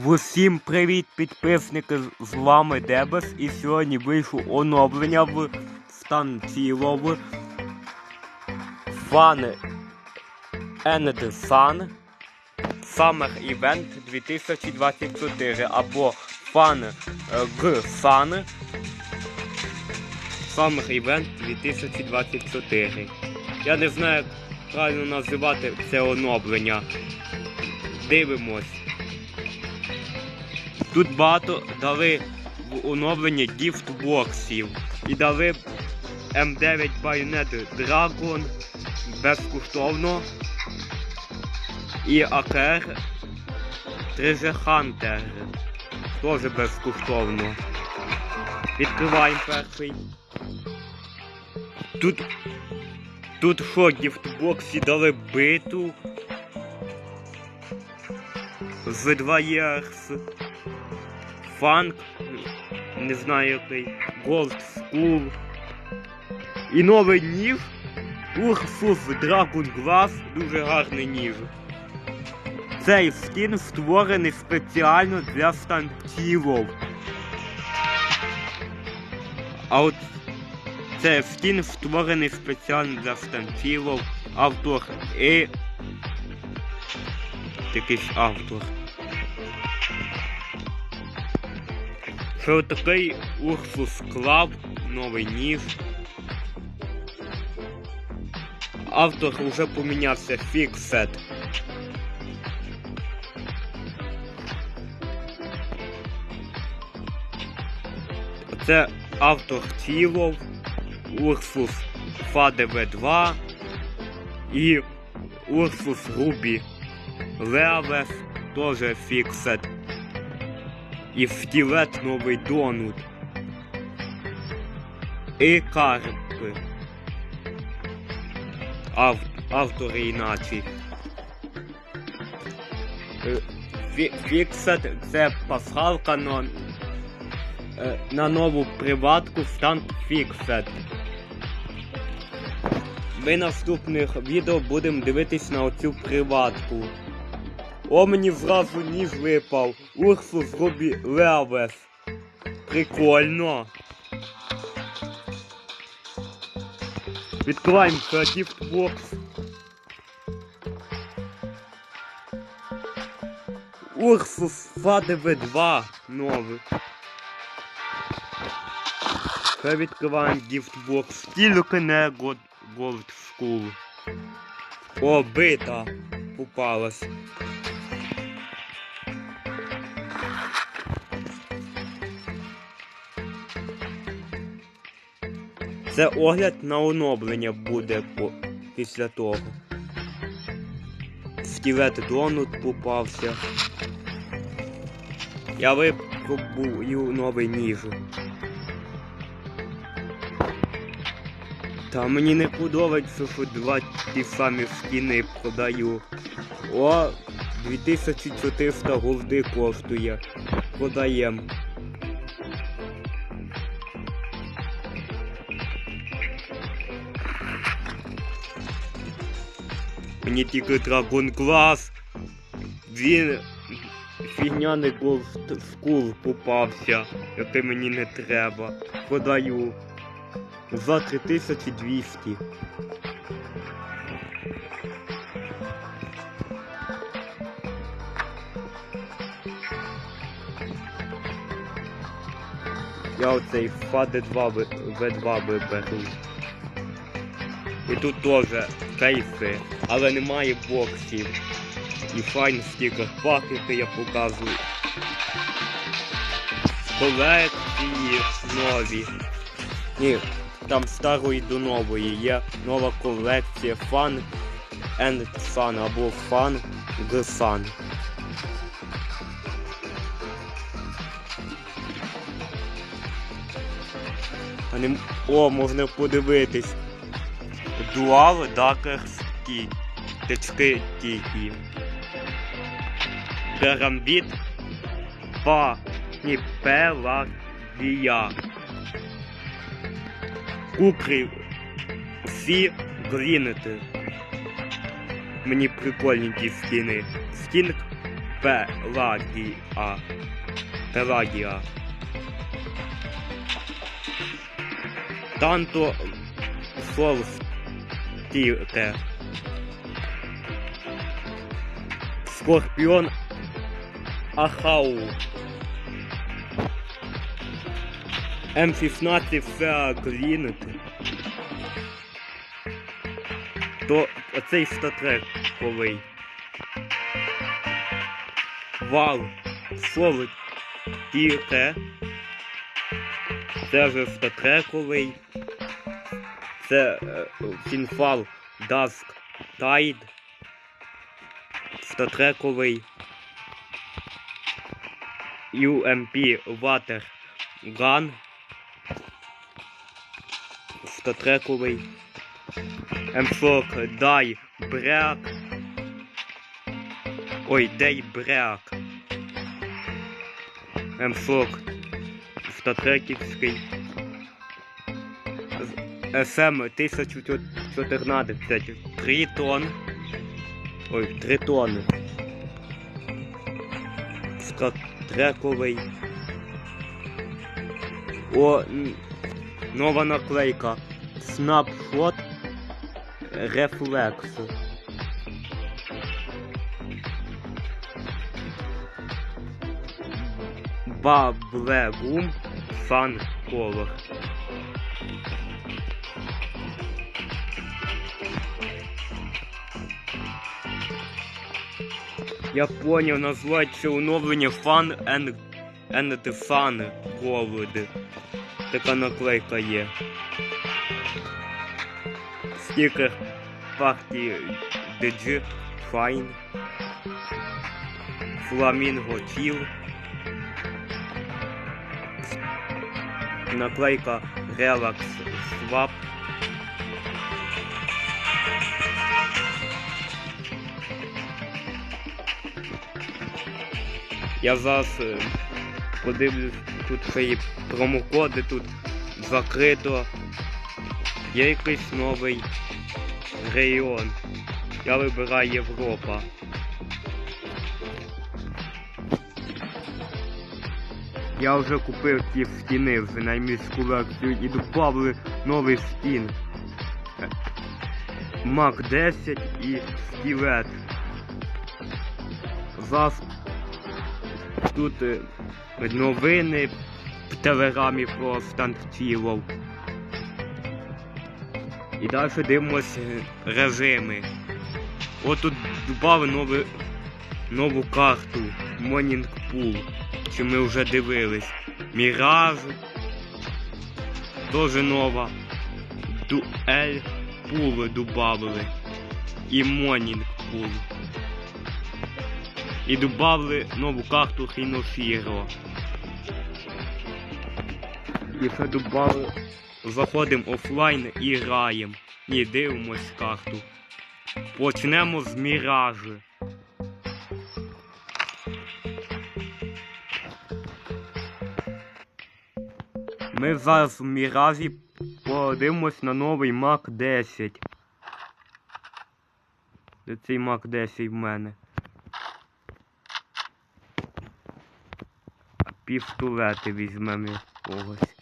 Всім привіт, підписники! З вами Дебес. І сьогодні вийшло оновлення в стан цілов Fun and Sun Summer Event 2024 або Fun G Sun Summer Event 2024. Я не знаю, як правильно називати це оновлення. Дивимось. Тут багато дали в оновлення гіфтбоксів. І дали М9 Bayonet Dragon безкоштовно. І АКР 3G Hunter теж безкоштовно. Відкриваємо перший. Тут. Тут що, гіфтбоксі дали биту. В 2 years фанк, не знаю який, Gold School. І новий ніж. Урсус Dragon Glass, дуже гарний ніж. Цей скін створений спеціально для станцівов. А от цей скін створений спеціально для станцівов. Автор і... Якийсь автор. Що такий Урсус Клаб, новий ніж. Автор вже помінявся Фіксет. Це автор Цілов, Урсус Фадеве 2 і Урсус Рубі Леавес, теж Фіксет і втілет новий донут. І карпи. Ав, автори іначе. Е, Фі, фіксет це пасхалка на, е, на нову приватку стан фіксет. Ми наступних відео будемо дивитись на оцю приватку. О, мені зразу ніж випав. Урсус Рубі Левес. Прикольно. Відкриваємо Creative Box. Урсус Фадеве 2 новий. Ще відкриваємо гіфтбокс. Тільки не God Gold School. О, бита попалась. Це огляд на оновлення буде по... після того. Скелет Донут попався. Я випробую новий ніж. Та мені не подобається, що два ті самі скіни продаю. О, 2400 голди коштує. Продаєм. Мені тільки Glass. Він фігняний Gold School попався, який мені не треба. Продаю за 3200. Я оцей ФАД-2 В2 виберу. І тут теж кейси, але немає боксів. І файн стікер пакети я показую. Колекції нові. Ні, там старої до нової є нова колекція Fun and Fun або Fun the не... О, можна подивитись. Дуал дакерські течки тільки. Керамбіт па ні пелагія. Кукрі всі грінити. Мені прикольні ті скіни. Скін Пелагія. Пелагія. Танто Солстіте. Скорпіон Ахау. М16 Феаглінет. То оцей статрековий. Вал. Слово тіте. Це вже статрековий. Це е, фінфал Даск Тайд. Статрековий. UMP Water Gun. Статрековий. М40 Дай Бряк. Ой, Дей Бряк. М40 Статреківський. СМ 1014 3 тонн. Ой, 3 тонни. Скатрековий. О, нова наклейка. Снапшот Рефлекс. Баблегум Фан Колор. Я поняв, називається оновлення Fun and, and Fun Gold. Така наклейка є. Стікер партії DG Fine. Фламінго Chill. Наклейка Relax Swap. Я зараз е, подивлюсь, тут ще є промокоди, тут закрито. Є якийсь новий регіон. Я вибираю Європа. Я вже купив ті стіни в найміську колекцію і додали новий стін. Мак 10 і скелет. Зараз тут е, новини в телеграмі про станцілов. І далі дивимося режими. От тут додали нову, карту Morning Pool, що ми вже дивились. Міраж. Теж нова. Дуель Пул додали. І Morning Pool. І додали нову карту Хінофіро. І ще додали. Заходимо офлайн і граємо. Ні, дивимось карту. Почнемо з міражі. Ми зараз в міражі подивимось на новий Мак 10. Де цей Мак 10 в мене? Пістолети візьмемо якогось.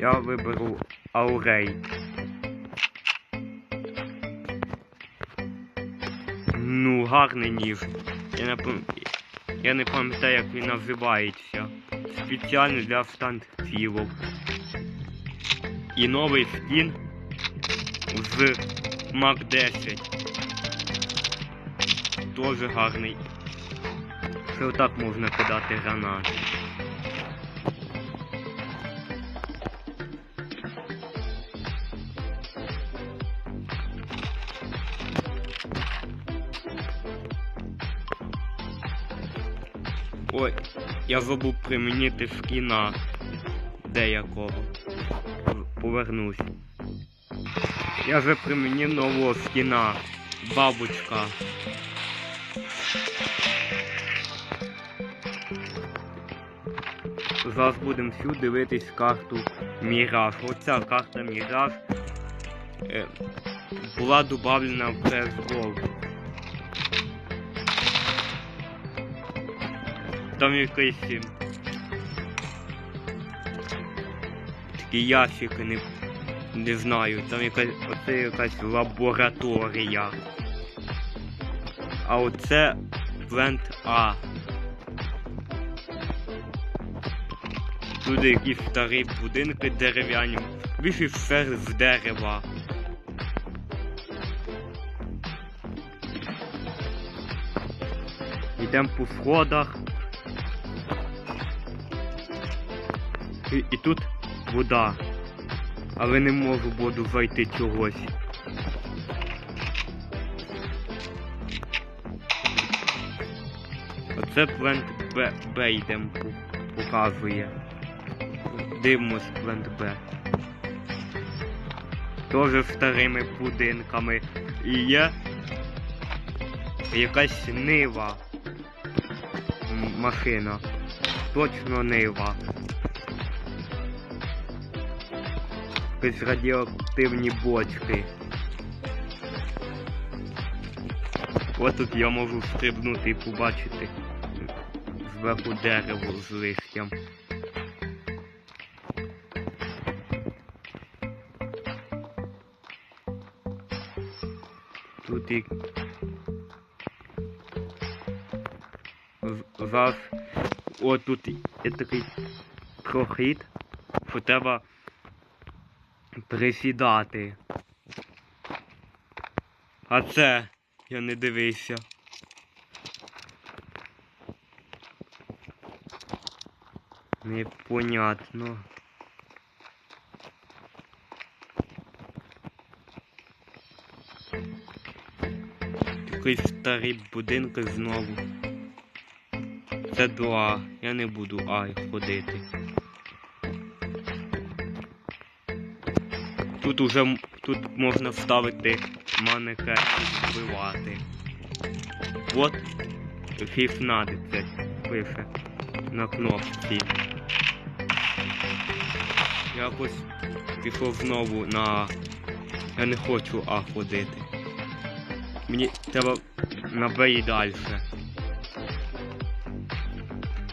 Я виберу Аурей. Ну, гарний ніж. Я не, я не пам'ятаю, як він називається. Спеціально для станцілов. І новий скін з Мак 10. Тоже гарний. Ще отак можна кидати гранати. Ой, я забув примінити скіна деякого. Повернусь. Я вже примінив нового скіна. Бабочка. Зараз будемо всю дивитись карту Міраж. Оця карта Міраж е, була додана в CSGO. Там якийсь. ем, Такий ящик, не, не знаю, там якась оце якась лабораторія. А оце плент А. Якісь старі будинки дерев'яні. Більше все з дерева. Йдемо по сходах. І, і тут вода. Але не можу воду зайти чогось. Оце плент Б, Б йдемо, показує. Дивимось плент Б. Тоже старими будинками. І є якась нива. Машина. Точно нива. Якісь радіоактивні бочки. От тут я можу стрибнути і побачити зверху дерево з листям. Тут і зараз о тут є такий прохід, що треба присідати. А це я не дивився. Непонятно. Такий старий будинок знову. Це до А. Я не буду А ходити. Тут уже тут можна вставити манекен і вбивати. От фіфнади це пише на кнопці. Якось пішов знову на. Я не хочу А ходити. Мені треба на Б і далі.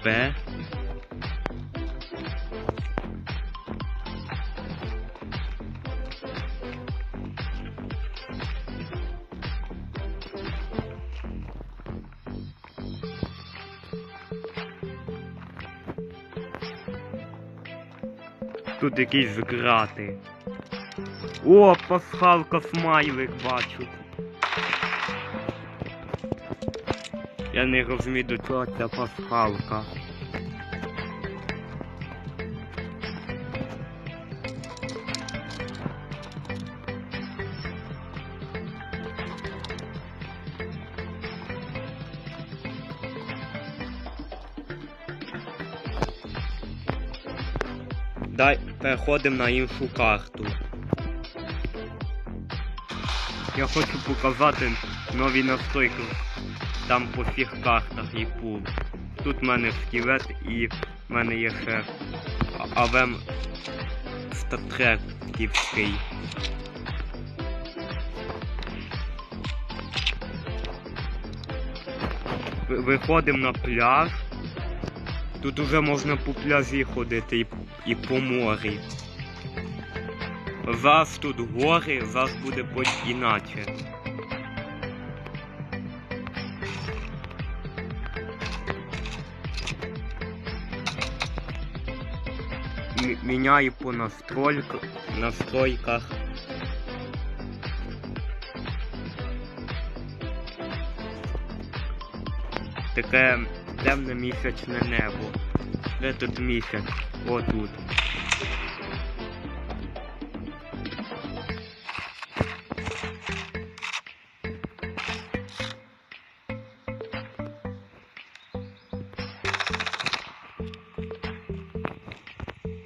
Б. Тут якісь грати. О, пасхалка смайлик бачу. Я не розумію, до чого ця пасхалка. Дай переходимо на іншу карту. Я хочу показати нові настройки. Там по всіх картах і пул. Тут в мене скелет і в мене є ще АВМ статреківський. Виходимо на пляж. Тут уже можна по пляжі ходити і, і по морі. Зараз тут гори, зараз буде хоч іначе. М- Міняю по настройках, настройках. Таке темне місячне небо. Де тут місяць? Отут.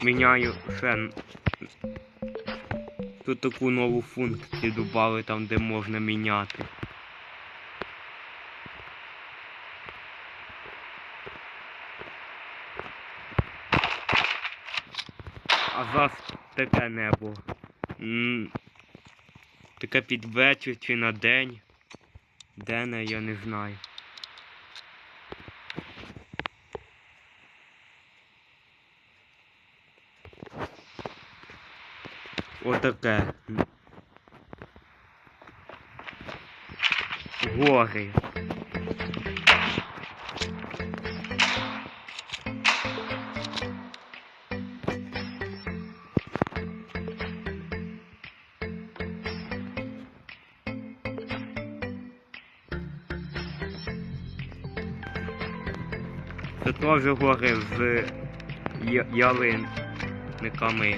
Міняю ще. Тут таку нову функцію додали там, де можна міняти. А зараз таке небо. Таке під вечір чи на день. Денне я не знаю. Отаке. Гори. Це теж гори з ялинниками.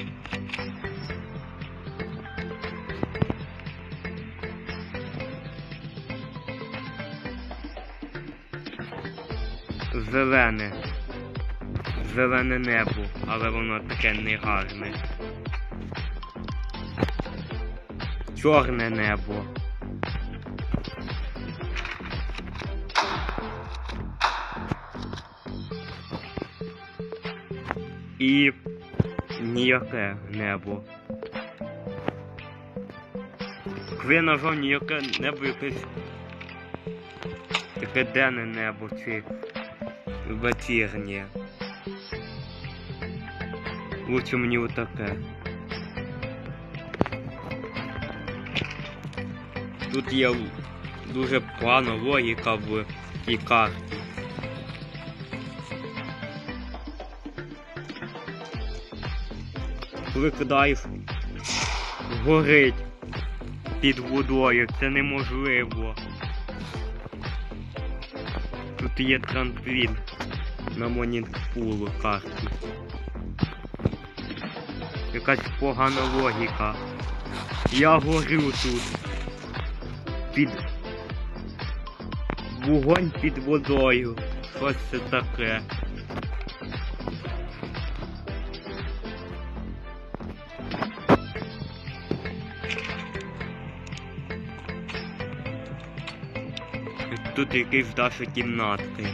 Зелене. Зелене небо, але воно таке не гарне. Чорне небо. І ніяке небо. Я нажав ніяке небо якесь таке денне небо чи вечірнє. Лучше мені отаке. Тут є дуже погана логіка в цій карті. Коли горить під водою, це неможливо. Тут є трамплін на монітпулу карті. Якась погана логіка. Я горю тут. Під вогонь під водою. Щось це таке. Тут якийсь кімнатки.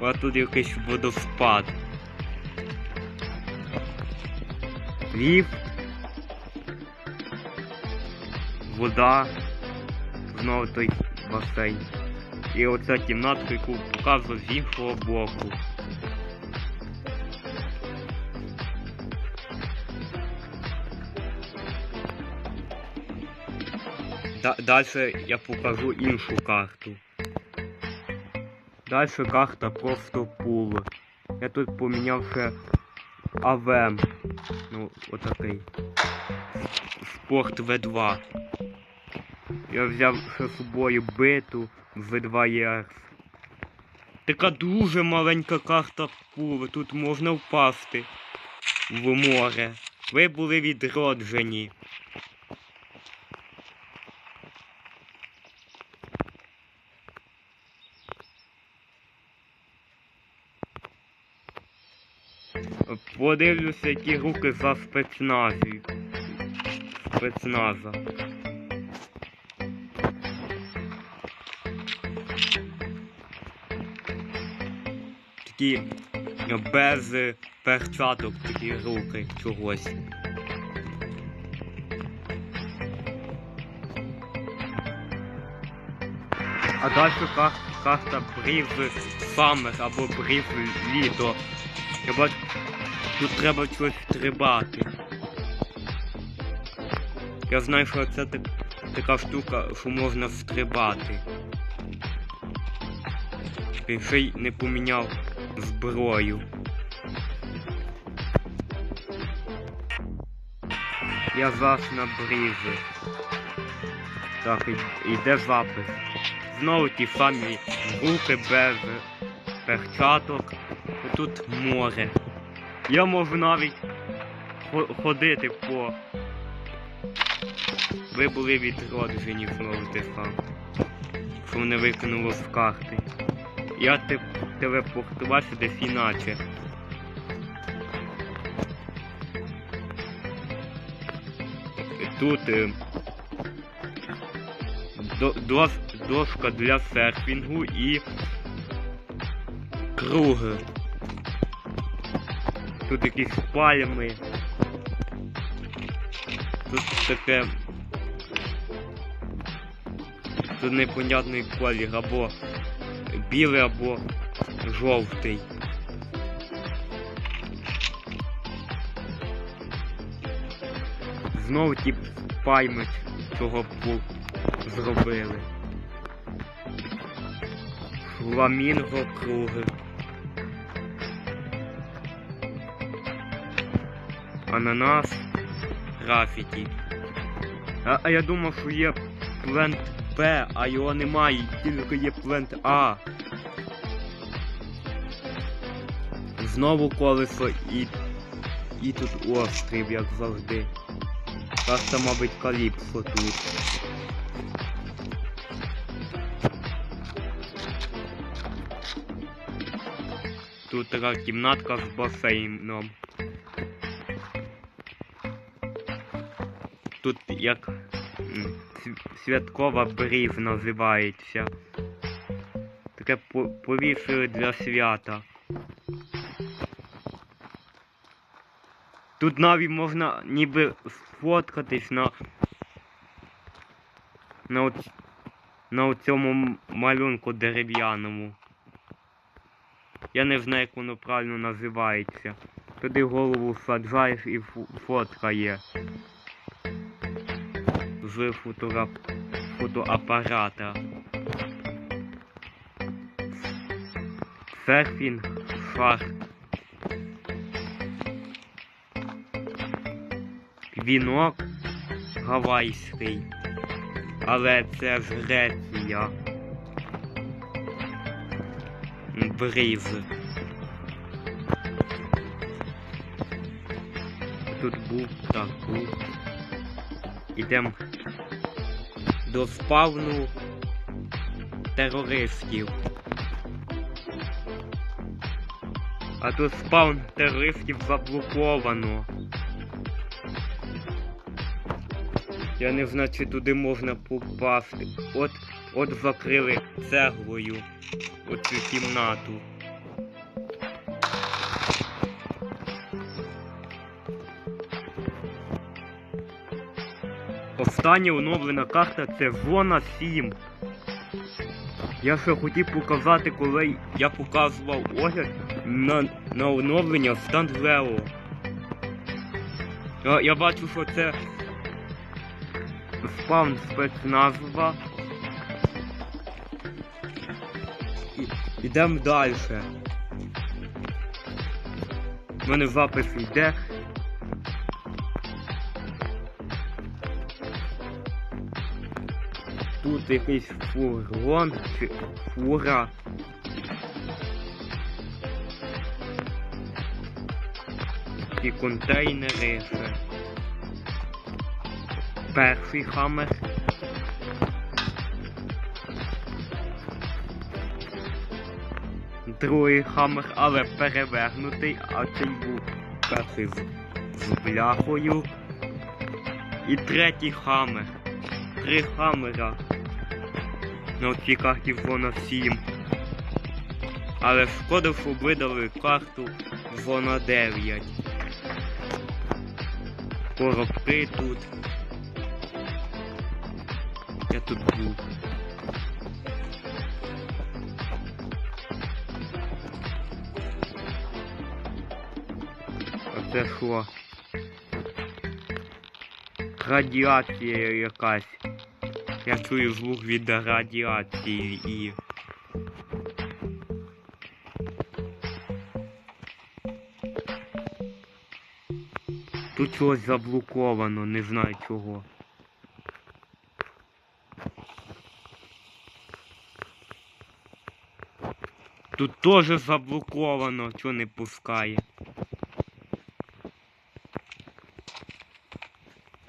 А тут якийсь водоспад. Ліфт. Вода. Знову той басейн. І оця кімнатка, яку показував з іншого боку. Да Далі я покажу іншу карту. Далі карта просто пул. Я тут поміняв ще АВМ. Ну, отакий. Спорт В2. Я взяв ще з собою биту В2 ЄР. Така дуже маленька карта пули. Тут можна впасти в море. Ви були відроджені. Подивлюся, які руки за спецназі. Спецназа. Такі без перчаток такі руки чогось. А далі кар- карта брів Саммер або брів літо. Я бачу, тут треба щось стрибати. Я знаю, що це так, така штука, що можна стрибати. І ще й не поміняв зброю. Я зараз на брізі. Так, і- йде запис. Знову ті самі руки без перчаток. Тут море. Я можу навіть ходити по. Ви були відроджені знову саме. Що мене викинуло з карти. Я те телепортувався десь іначе. Тут е, дошка для серфінгу і круги. Тут якісь пальми. Тут таке. Тут непонятний колір або білий, або жовтий. Знову ті пальми цього пу зробили. Фламінго круги. Ананас, графіті. А, а я думав, що є плент П, а його немає, тільки є плент А. Знову колесо і. І тут острів, як завжди. Це, мабуть, каліпсо тут. Тут така кімнатка з басейном. Як святкова брів називається. Таке по- повісили для свята. Тут навіть можна ніби сфоткатись на. На, оц... на цьому малюнку дерев'яному. Я не знаю, як воно правильно називається. Туди голову саджаєш і фу- фотка є. З фотора... фотоапарата. Серфінг шар. Вінок гавайський. Але це ж Греція. Бриз. Тут був, так, був. Ідем до спавну терористів. А тут спаун терористів заблоковано. Я не знаю, чи туди можна попасти. От, от закрили цеглою оцю кімнату. Остання оновлена карта це зона 7. Я ще хотів показати, коли я показував огляд на, на оновлення Стандлео. Я, я бачу, що це спавн спецназва. Ідемо далі. У мене запис йде. Тут якийсь фургон чи фура. І контейнери. Перший хаммер. Другий хаммер, але перевернутий, а цей був перший з, з бляхою. І третій хаммер. Три хаммера. На цій карті зона 7. Але шкода, що видали карту зона 9. Коробки тут. Я тут був. А це що? Радіація якась. Я чую звук від радіації і. Тут щось заблоковано, не знаю чого. Тут теж заблоковано, що не пускає.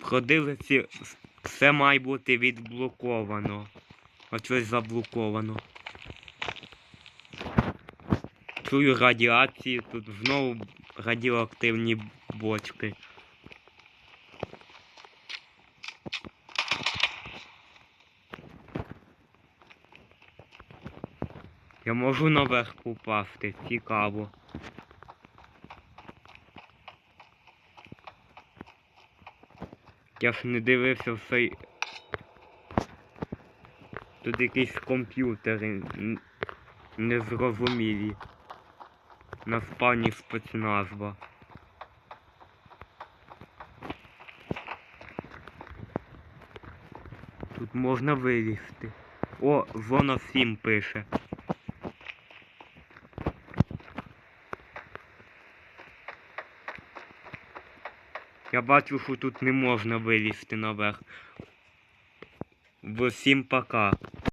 Ходили ці. Все має бути відблоковано. А щось заблоковано. Чую радіацію, тут знову радіоактивні бочки. Я можу наверх попасти, цікаво. Я ж не дивився в цей... Тут якийсь комп'ютер. незрозумілі. На спавні спецназва. Тут можна вилізти. О, зона 7 пише. Я бачу, що тут не можна вилізти наверх. Всім пока.